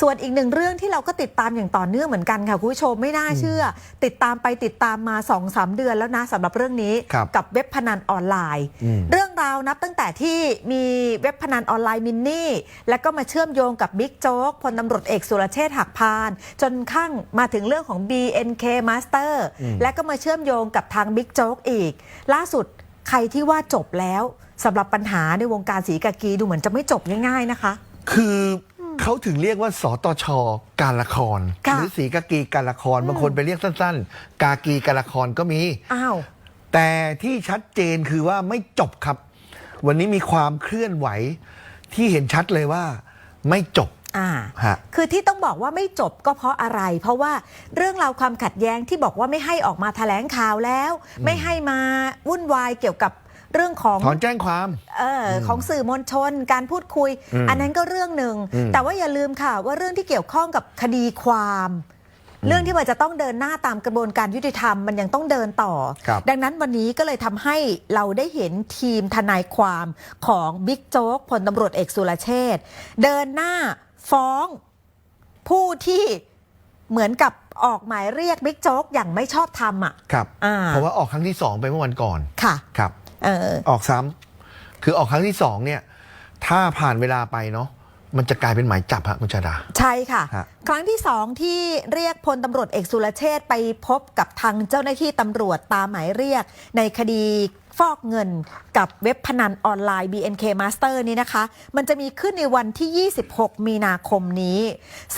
ส่วนอีกหนึ่งเรื่องที่เราก็ติดตามอย่างต่อเนื่องเหมือนกันค่ะคุณผู้ชมไม่น่าเชื่อ ติดตามไปติดตามมา2อสเดือนแล้วนะสำหรับเรื่องนี้ครับกับเว็บพนันออนไลน์อืมเรื่องราวนับตั้งแต่ที่มีเว็บพนันออนไลน์มินนี่แล้วก็มาเชื่อมโยงกับบิ๊กโจ๊กพลตำรวจเอกสุรเชษฐ์หักพาน จนข้างมาถึงเรื่องของ BNK Master และก็มาเชื่อมโยงกับทางบิ๊กโจ๊กอีก ล่าสุดใครที่ว่าจบแล้วสำหรับปัญหาในวงการสีกากีดูเหมือนจะไม่จบง่ายๆนะคะ คือ เขาถึงเรียกว่าสตช การละคร ค่ะ หรือสีกากีการละครบางคนไปเรียกสั้น ๆ กากีการละครก็มี อ้าว แต่ที่ชัดเจนคือว่าไม่จบครับ วันนี้มีความเคลื่อนไหวที่เห็นชัดเลยว่าไม่จบอ่า ฮะ คือที่ต้องบอกว่าไม่จบก็เพราะอะไร เพราะว่าเรื่องราวความขัดแย้งที่บอกว่าไม่ให้ออกมาแถลงข่าวแล้ว ไม่ให้มาวุ่นวายเกี่ยวกับ เรื่องของถอนแจ้งความเอออของสื่อมวลชน การพูดคุยอืมอันนั้นก็เรื่องหนึ่งอืมแต่ว่าอย่าลืมค่ะว่าเรื่องที่เกี่ยวข้องกับคดีความเรื่องที่มันจะต้องเดินหน้าตามกระบวนการยุติธรรมมันยังต้องเดินต่อครับดังนั้นวันนี้ก็เลยทำให้เราได้เห็นทีมทนายความของบิ๊กโจ๊กพลตำรวจเอกสุรเชษฐ์เดินหน้าฟ้องผู้ที่เหมือนกับออกหมายเรียกบิ๊กโจ๊กอย่างไม่ชอบธรรมอะครับอ่าเพราะว่าออกครั้งที่สองไปเมื่อวันก่อนค่ะครับ เออ ออกซ้ำคือออกครั้งที่สองเนี่ย ถ้าผ่านเวลาไปเนาะมันจะกลายเป็นหมายจับฮะคุณชาดา ใช่ค่ะ ฮะ ครั้งที่สองที่เรียกพลตำรวจเอกสุรเชษฐ์ไปพบกับทางเจ้าหน้าที่ตำรวจตามหมายเรียก ในคดีฟอกเงินกับเว็บพนันออนไลน์ BNK Master นี่นะคะ มันจะมีขึ้นในวันที่ 26 มีนาคมนี้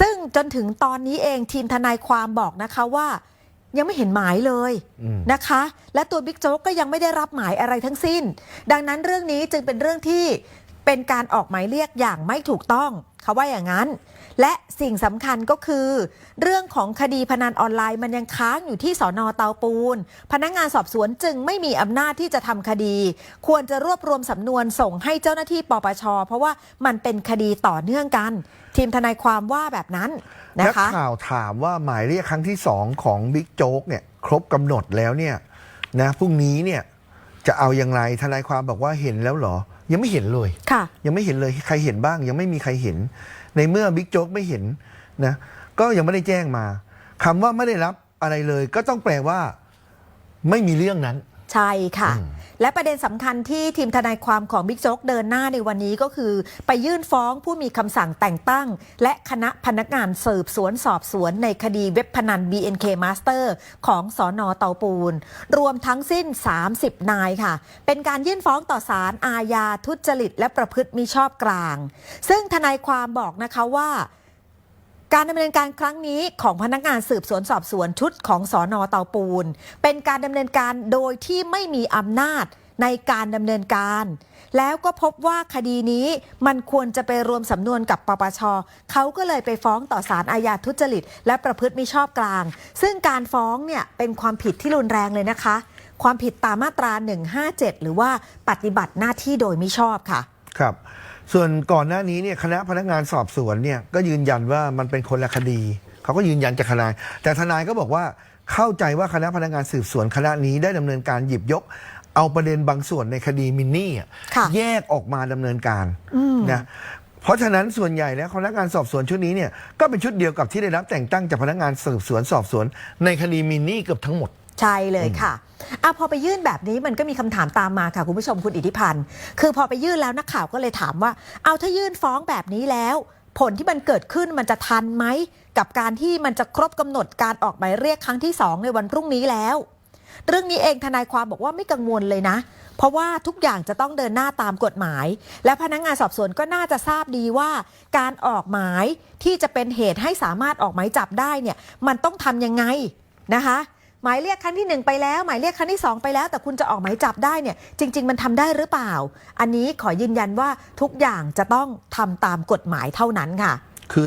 ซึ่งจนถึงตอนนี้เองทีมทนายความบอกนะคะว่า ยังไม่เห็นหมายเลยอืมนะคะ และตัวบิ๊กโจ๊กก็ยังไม่ได้รับหมายอะไรทั้งสิ้น ดังนั้นเรื่องนี้จึงเป็นเรื่องที่ เป็นการออกหมายเรียกอย่างไม่ถูกต้องเขาว่าอย่างนั้น และสิ่งสำคัญก็คือ เรื่องของคดีพนันออนไลน์มันยังค้างอยู่ที่สอนอเตาปูน พนักงานสอบสวนจึงไม่มีอำนาจที่จะทำคดี ควรจะรวบรวมสำนวนส่งให้เจ้าหน้าที่ปปช เพราะว่ามันเป็นคดีต่อเนื่องกัน ทีมทนายความว่าแบบนั้นนะนักคะข่าวถามว่าหมายเรียกครั้งที่สองของบิ๊กโจ๊กเนี่ยครบกำหนดแล้วเนี่ยนะพรุ่งนี้เนี่ยจะเอาอย่างไรทนายความบอกว่าเห็นแล้วเหรอ ยังไม่เห็นเลย ค่ะ ยังไม่เห็นเลยใครเห็นบ้าง ยังไม่มีใครเห็น ในเมื่อบิ๊กโจ๊กไม่เห็นนะก็ยังไม่ได้แจ้งมาคำว่าไม่ได้รับอะไรเลย ก็ต้องแปลว่า ไม่มีเรื่องนั้น ใช่ค่ะอืมและประเด็นสำคัญที่ทีมทนายความของบิ๊กโจ๊กเดินหน้าในวันนี้ก็คือ ไปยื่นฟ้องผู้มีคำสั่งแต่งตั้ง และคณะพนักงานสืบสวนสอบสวนในคดีเว็บพนัน BNK Master ของสอนอเตาปูน รวมทั้งสิ้น 30 นายค่ะ เป็นการยื่นฟ้องต่อศาลอาญาทุจริต และประพฤติมิชอบกลาง ซึ่งทนายความบอกนะคะว่า การดำเนินการครั้งนี้ของพนักงานสืบสวนสอบสวนชุดของสอนอเตาปูน เป็นการดำเนินการโดยที่ไม่มีอำนาจในการดำเนินการ แล้วก็พบว่าคดีนี้มันควรจะไปรวมสำนวนกับปปช เขาก็เลยไปฟ้องต่อศาลอาญาทุจริต และประพฤติมิชอบกลาง ซึ่งการฟ้องเนี่ยเป็นความผิดที่รุนแรงเลยนะคะ ความผิดตามมาตรา 157 หรือว่าปฏิบัติหน้าที่โดยมิชอบค่ะ ครับ ส่วนก่อนหน้านี้เนี่ยคณะพนักงานสอบสวนเนี่ยก็ยืนยันว่ามันเป็นคนละคดี เขาก็ยืนยันจากทนาย แต่ทนายก็บอกว่าเข้าใจว่าคณะพนักงานสืบสวนคณะนี้ได้ดำเนินการหยิบยก เอาประเด็นบางส่วนในคดีมินนี่อะค่ะแยกออกมาดำเนินการอืม นะเพราะฉะนั้นส่วนใหญ่แล้วคณะงานสอบสวนชุดนี้เนี่ยก็เป็นชุดเดียวกับที่ได้รับแต่งตั้งจากพนักงานสืบสวนสอบสวนในคดีมินนี่เกือบทั้งหมด ใช่เลยค่ะอะพอไปยื่นแบบนี้มันก็มีคำถามตามมาค่ะคุณผู้ชมคุณอิทธิพันธ์ คือพอไปยื่นแล้วนักข่าวก็เลยถามว่า เอาถ้ายื่นฟ้องแบบนี้แล้ว ผลที่มันเกิดขึ้นมันจะทันไหมกับการที่มันจะครบกำหนดการออกหมายเรียกครั้งที่สองในวันพรุ่งนี้แล้ว เรื่องนี้เองทนายความบอกว่าไม่กังวลเลยนะ เพราะว่าทุกอย่างจะต้องเดินหน้าตามกฎหมาย และพนักงานสอบสวนก็น่าจะทราบดีว่า การออกหมายที่จะเป็นเหตุให้สามารถออกหมายจับได้เนี่ยมันต้องทำยังไงนะคะ หมายเรียกครั้งที่หนึ่งไปแล้ว หมายเรียกครั้งที่สองไปแล้ว แต่คุณจะออกหมายจับได้เนี่ยจริง ๆ มันทำได้หรือเปล่า อันนี้ขอยืนยันว่าทุกอย่างจะต้องทำตามกฎหมายเท่านั้นค่ะ